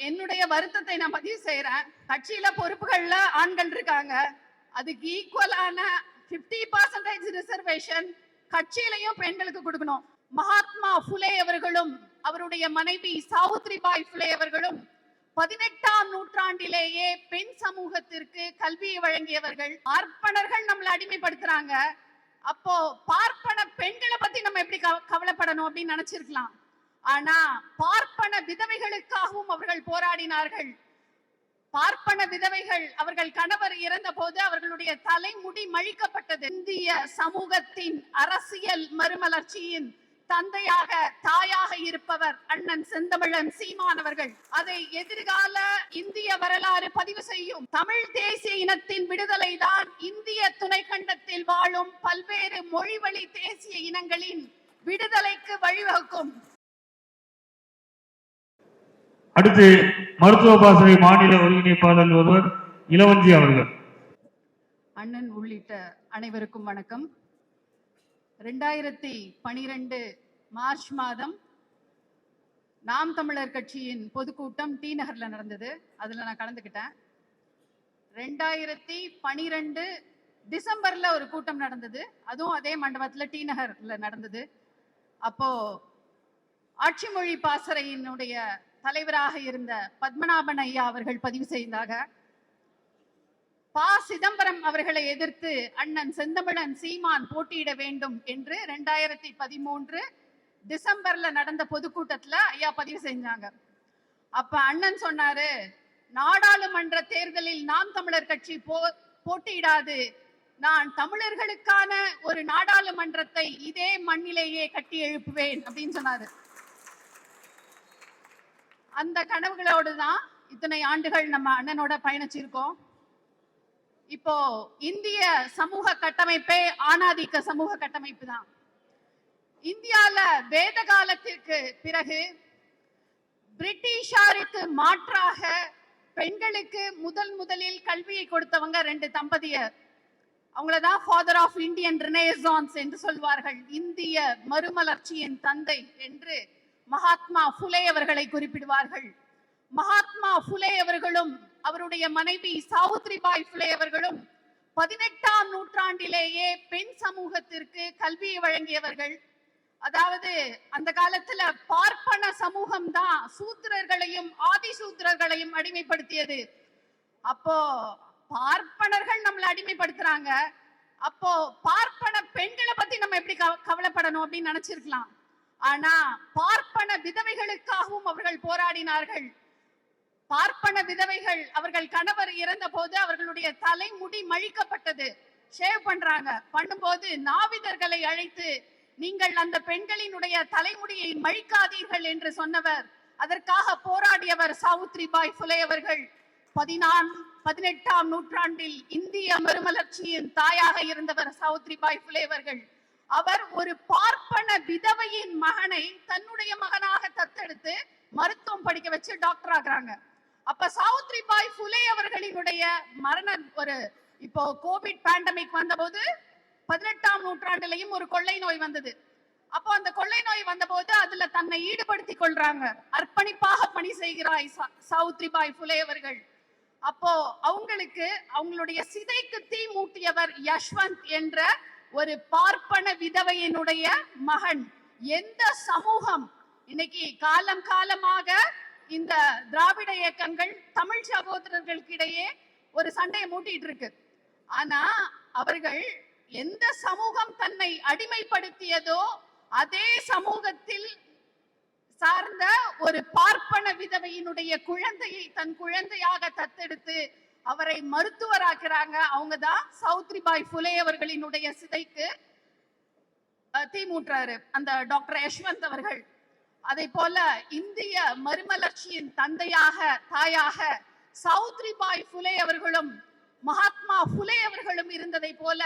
என்னுடைய வருத்தத்தை நான் பதிவு செய்யறேன் கட்சியில பொறுப்புகள்ல ஆண்கள் இருக்காங்க. அதுக்கு ஈக்குவலான 50% பர்சன்டேஜ் ரிசர்வேஷன் கட்சியிலையும் பெண்களுக்கு கொடுக்கணும். மகாத்மா புலே அவர்களும் அவருடைய மனைவி சாவித்ரிபாய் புலே அவர்களும் பதினெட்டாம் நூற்றாண்டிலேயே பெண் சமூகத்திற்கு கல்வியை வழங்கியவர்கள். பார்ப்பனர்கள் நம்மளை அடிமைப்படுத்துறாங்க. அப்போ பார்ப்பன பெண்களை பத்தி நம்ம எப்படி கவ- கவலைப்படணும் அப்படின்னு நினைச்சிருக்கலாம். ஆனா பார்ப்பன விதவைகளுக்காகவும் அவர்கள் போராடினார்கள். பார்ப்பன விதவைகள் அவர்கள் கணவர் இறந்த போது அவர்களுடைய தலைமுடி மழிக்கப்பட்டது. இந்திய சமூகத்தின் அரசியல் மறுமலர்ச்சியின் தந்தையாக தாயாக இருப்பவர் அண்ணன் செந்தமிழன் சீமான் அவர்கள். அதை எதிர்கால இந்திய வரலாறு பதிவு செய்யும். தமிழ் தேசிய இனத்தின் விடுதலை தான் இந்திய துணைக்கண்டத்தில் வாழும் பல்வேறு மொழிவழி தேசிய இனங்களின் விடுதலைக்கு வழிவகுக்கும். அடுத்து மருத்துவ பாசறை மாநில ஒருங்கிணைப்பாளர் ஒருவர் இளவஞ்சி அவர்கள். அண்ணன் உள்ளிட்ட அனைவருக்கும் வணக்கம். ரெண்டாயிரத்தி பனிரெண்டு மார்ச் மாதம் நாம் தமிழர் கட்சியின் பொதுக்கூட்டம் டி நகர்ல நடந்தது. அதுல நான் கலந்துக்கிட்டேன். ரெண்டாயிரத்தி பனிரெண்டு டிசம்பர்ல ஒரு கூட்டம் நடந்தது. அதுவும் அதே மண்டபத்துல டி நகர்ல நடந்தது. அப்போ ஆட்சிமொழி பாசறையினுடைய தலைவராக இருந்த பத்மநாபன் ஐயா அவர்கள் பதிவு செய்தாக பா. சிதம்பரம் அவர்களை எதிர்த்து அண்ணன் செந்தமிழன் சீமான் போட்டியிட வேண்டும் என்று ரெண்டாயிரத்தி பதிமூன்று டிசம்பர்ல நடந்த பொதுக்கூட்டத்துல ஐயா பதிவு செஞ்சாங்க. அப்ப அண்ணன் சொன்னாரு நாடாளுமன்ற தேர்தலில் நாம் தமிழர் கட்சி போ போட்டியிடாது. நான் தமிழர்களுக்கான ஒரு நாடாளுமன்றத்தை இதே மண்ணிலேயே கட்டி எழுப்புவேன். அப்படின்னு சொன்னாரு. அந்த கனவுகளோடு தான் இத்தனை ஆண்டுகள் நம்ம அண்ணனோட பயணிச்சிருக்கோம். இப்போ இந்திய சமூக கட்டமைப்பே ஆணாதிக்க சமூக கட்டமைப்பு தான். இந்தியால வேத காலத்திற்கு பிறகு பிரிட்டிஷாருக்கு மாற்றாக பெண்களுக்கு முதல் முதலில் கல்வியை கொடுத்தவங்க ரெண்டு தம்பதியர். அவங்களதான் ஃபாதர் ஆஃப் இந்தியன் ரினேசான்ஸ் என்று சொல்வார்கள். இந்திய மறுமலர்ச்சியின் தந்தை என்று மகாத்மா புலே அவர்களை குறிப்பிடுவார்கள். மகாத்மா புலே அவர்களும் அவருடைய மனைவி சாவுத்ரிபாய் புலே அவர்களும் பதினெட்டாம் நூற்றாண்டிலேயே பெண் சமூகத்திற்கு கல்வியை வழங்கியவர்கள். அதாவது அந்த காலத்துல பார்ப்பன சமூகம் தான் சூத்திரர்களையும் ஆதிசூத்திரர்களையும் அடிமைப்படுத்தியது. அப்போ பார்ப்பனர்கள் நம்மளை அடிமைப்படுத்துறாங்க. அப்போ பார்ப்பன பெண்களை பத்தி நம்ம எப்படி கவ- கவலைப்படணும் அப்படின்னு நினைச்சிருக்கலாம். ஆனா பார்ப்பன விதவைகளுக்காகவும் அவர்கள் போராடினார்கள். பார்ப்பன விதவைகள் அவர்கள் கணவர் இறந்த போது அவர்களுடைய தலைமுடி மழிக்கப்பட்டது. ஷேவ் பண்றாங்க. பண்ணும்போது நாவிதர்களை அழைத்து நீங்கள் அந்த பெண்களினுடைய தலைமுடியை மழிக்காதீர்கள் என்று சொன்னவர். அதற்காக போராடியவர் சாவித்ரிபாய் புலே அவர்கள். பதினான் பதினெட்டாம் நூற்றாண்டில் இந்திய மறுமலர்ச்சியின் தாயாக இருந்தவர் சாவித்ரிபாய் புலே அவர்கள். அவர் ஒரு பார்ப்பன விதவையின் மகனை தன்னுடைய மகனாக தத்தெடுத்து மருத்துவம் படிக்க வச்சு டாக்டர் ஆகுறாங்க. அப்ப சாவித்ரிபாய் புலே அவர்களினுடைய மரண ஒரு இப்போ கோவிட் பேண்டமிக் வந்தபோது பதினெட்டாம் நூற்றாண்டுலயும் ஒரு கொள்ளை நோய் வந்தது. அப்போ அந்த கொள்ளை நோய் வந்தபோது அதுல தன்னை ஈடுபடுத்திக் கொள்றாங்க. அர்ப்பணிப்பாக பணி செய்கிறாய் சா- சாவித்ரிபாய் புலே அவர்கள். அப்போ அவங்களுக்கு அவங்களுடைய சிதைக்கு தீ மூட்டியவர் யஷ்வந்த் என்ற ஒரு பார்ப்பன விதவையினுடைய மகன். எந்த சமூகம்? இன்னைக்கு காலம் காலமாக இந்த திராவிட இயக்கங்கள் தமிழ் சகோதரர்களுக்கிடையே ஒரு சண்டையை மூட்டிட்டு இருக்கு ஆனா அவர்கள் எந்த சமூகம் தன்னை அடிமைப்படுத்தியதோ அதே சமூகத்தில் சார்ந்த ஒரு பார்ப்பன விதவையினுடைய குழந்தையை தன் குழந்தையாக தத்தெடுத்து அவரை மருத்துவராக்குறாங்க. அவங்க தான் சௌத்ரிபாய் புலே அவர்களினுடைய சிதைக்கு அஹ், தீ மூட்டுறாரு. அந்த டாக்டர் யஷ்வந்த் அவர்கள். அதை போல இந்திய மறுமலர்ச்சியின் தந்தையாக தாயாக சௌத்ரிபாய் புலே அவர்களும் மகாத்மா புலே அவர்களும் இருந்ததை போல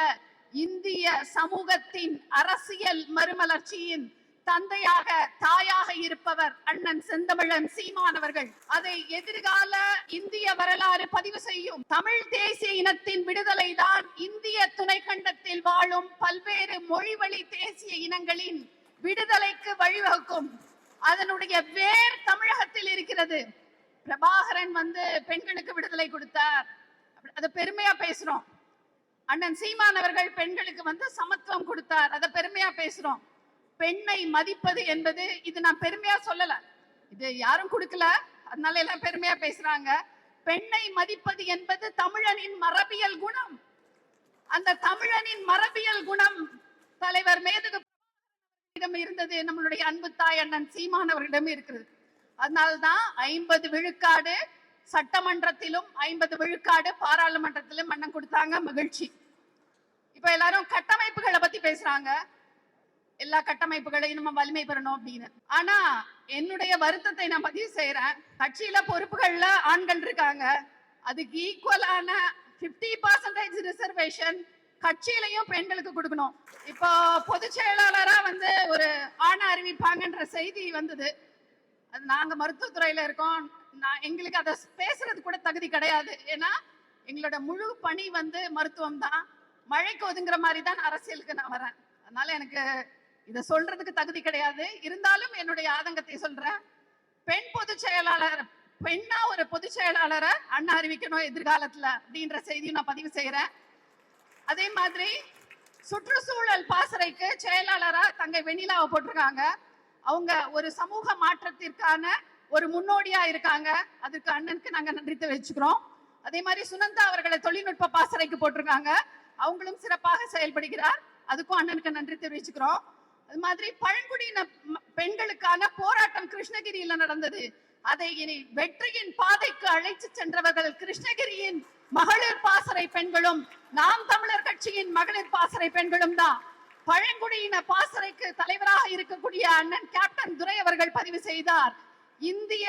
இந்திய சமூகத்தின் அரசியல் மறுமலர்ச்சியின் தந்தையாக தாயாக இருப்பவர் அண்ணன் செந்தமிழன் சீமானவர்கள் அதை எதிர்கால இந்திய வரலாறு பதிவு செய்யும் தமிழ் தேசிய இனத்தின் விடுதலை தான் இந்திய துணைக்கண்டத்தில் வாழும் பல்வேறு மொழிவழி தேசிய இனங்களின் விடுதலைக்கு வழிவகுக்கும். அதனுடைய வேர் தமிழகத்தில் இருக்கிறது. பிரபாகரன் வந்து பெண்களுக்கு விடுதலை கொடுத்தார். அதை பெருமையா பேசுறோம். அண்ணன் சீமான் அவர்கள் பெண்களுக்கு வந்து சமத்துவம் கொடுத்தார். அதை பெருமையா பேசுறோம். பெண்ணை மதிப்பது என்பது இது நான் பெருமையா சொல்லல. இது யாரும் கொடுக்கல. அதனால எல்லாம் பெருமையா பேசுறாங்க. பெண்ணை மதிப்பது என்பது தமிழனின் மரபியல் குணம். அந்த தமிழனின் மரபியல் குணம் தலைவர் மேதகு இருந்தது. நம்மளுடைய அன்பு தாய் அண்ணன் சீமான் அவர்களிடம் இருக்கிறது. அதனால்தான் ஐம்பது விழுக்காடு சட்டமன்றத்திலும் ஐம்பது விழுக்காடு பாராளுமன்றத்திலும் அண்ணன் கொடுத்தாங்க மகிழ்ச்சி. இப்ப எல்லாரும் கட்டமைப்புகளை பத்தி பேசுறாங்க. எல்லா கட்டமைப்புகளையும் நம்ம வலிமை பெறணும் அப்படின்னு. ஆனா என்னுடைய வருத்தத்தை நான் பதிவு செய்யறேன் கட்சியில பொறுப்புகள்ல ஆண்கள் இருக்காங்க. அதுக்கு ஈக்குவலான 50% பர்சன்டேஜ் ரிசர்வேஷன் கட்சியிலையும் பெண்களுக்கு கொடுக்கணும். இப்போ பொதுச் செயலாளரா வந்து ஒரு ஆணை அறிவிப்பாங்கன்ற செய்தி வந்தது. அது நாங்க மருத்துவத்துறையில இருக்கோம். நான் எங்களுக்கு அதை பேசுறது கூட தகுதி கிடையாது. ஏன்னா எங்களோட முழு பணி வந்து மருத்துவம் தான் மழைக்கு ஒதுங்குற மாதிரி தான் அரசியலுக்கு நான் வரேன். அதனால எனக்கு இதை சொல்றதுக்கு தகுதி கிடையாது. இருந்தாலும் என்னுடைய ஆதங்கத்தை சொல்றேன். பெண் பொதுச் செயலாளர் பெண்ணா ஒரு பொதுச் செயலாளரை அண்ணா அறிவிக்கணும் எதிர்காலத்துல அப்படின்ற செய்தியும் நான் பதிவு செய்யறேன் அதே மாதிரி சுற்றுச்சூழல் பாசறைக்கு செயலாளரா தங்கை வெண்ணிலாவை போட்டிருக்காங்க. அவங்க ஒரு சமூக மாற்றத்திற்கான ஒரு முன்னோடியா இருக்காங்க. அதுக்கு அண்ணனுக்கு நாங்க நன்றி தெரிவிச்சுக்கிறோம். அதே மாதிரி சுனந்தா அவர்களை தொழில்நுட்ப பாசறைக்கு போட்டிருக்காங்க. அவங்களும் சிறப்பாக செயல்படுகிறார். அதுக்கும் அண்ணனுக்கு நன்றி தெரிவிச்சுக்கிறோம். அது மாதிரி பழங்குடியின பெண்களுக்கான போராட்டம் கிருஷ்ணகிரியில நடந்தது. அதை இனி வெற்றியின் பாதைக்கு அழைத்து சென்றவர்கள் கிருஷ்ணகிரியின் மகளிர் பாசறை பெண்களும் நாம் தமிழர் கட்சியின் மகளிர் பாசறை பெண்களும் தான். பழங்குடியின பாசறைக்கு தலைவராக இருக்கக்கூடிய அண்ணன் கேப்டன் துரை அவர்கள் பதிவு செய்தார். இந்திய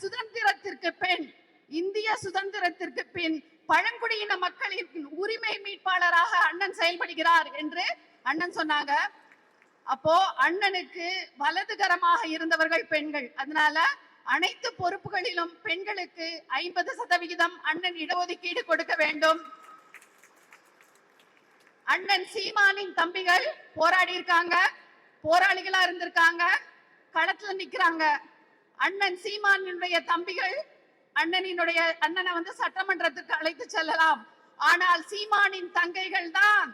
சுதந்திரத்திற்கு பெண் இந்திய சுதந்திரத்திற்கு பின் பழங்குடியின மக்களின் உரிமை மீட்பாளராக அண்ணன் செயல்படுகிறார் என்று அண்ணன் சொன்னாங்க. அப்போ அண்ணனுக்கு வலதுகரமாக இருந்தவர்கள் பெண்கள். அதனால அனைத்து பொறுப்புகளிலும் பெண்களுக்கு ஐம்பது சதவிகிதம் அண்ணன் இடஒதுக்கீடு கொடுக்க வேண்டும். அண்ணன் சீமானின் தம்பிகள் போராடி இருக்காங்க. போராளிகளா இருந்திருக்காங்க. களத்துல நிக்கிறாங்க. அண்ணன் சீமானுடைய தம்பிகள் அண்ணனினுடைய அண்ணனை வந்து சட்டமன்றத்துக்கு அழைத்து செல்லலாம். ஆனால் சீமானின் தங்கைகள் தான்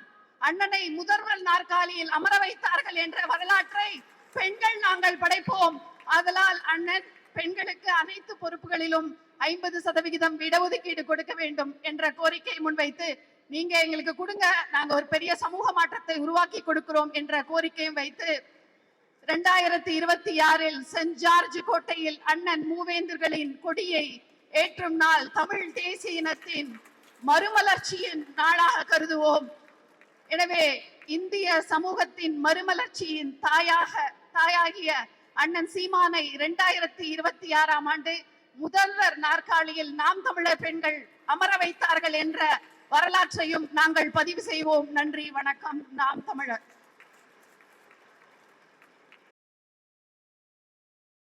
அண்ணனை முதல்வர் நாற்காலியில் அமர வைத்தார்கள் என்ற வரலாற்றை பெண்கள் நாங்கள் படைப்போம். அதனால் அண்ணன் பெண்களுக்கு அனைத்து பொறுப்புகளிலும் ஐம்பது சதவிகிதம் இடஒதுக்கீடு கொடுக்க வேண்டும் என்ற கோரிக்கை முன்வைத்து நீங்க எங்களுக்கு கொடுங்க நாங்க ஒரு பெரிய சமூக மாற்றத்தை உருவாக்கி கொடுக்கிறோம் என்ற கோரிக்கையும் வைத்து இரண்டாயிரத்தி இருபத்தி ஆறில் சென்ட் ஜார்ஜ் கோட்டையில் அண்ணன் மூவேந்தர்களின் கொடியை ஏற்றும் நாள் தமிழ் தேசிய இனத்தின் மறுமலர்ச்சியின் நாளாக கருதுவோம். எனவே இந்திய சமூகத்தின் மறுமலர்ச்சியின் தாயாக தாயாகிய அண்ணன் சீமானை இரண்டாயிரத்தி இருபத்தி ஆறாம் ஆண்டு முதல்வர் நாற்காலியில் நாம் தமிழர் பெண்கள் அமர வைத்தார்கள் என்ற வரலாற்றையும் நாங்கள் பதிவு செய்வோம். நன்றி வணக்கம். நாம் தமிழர்.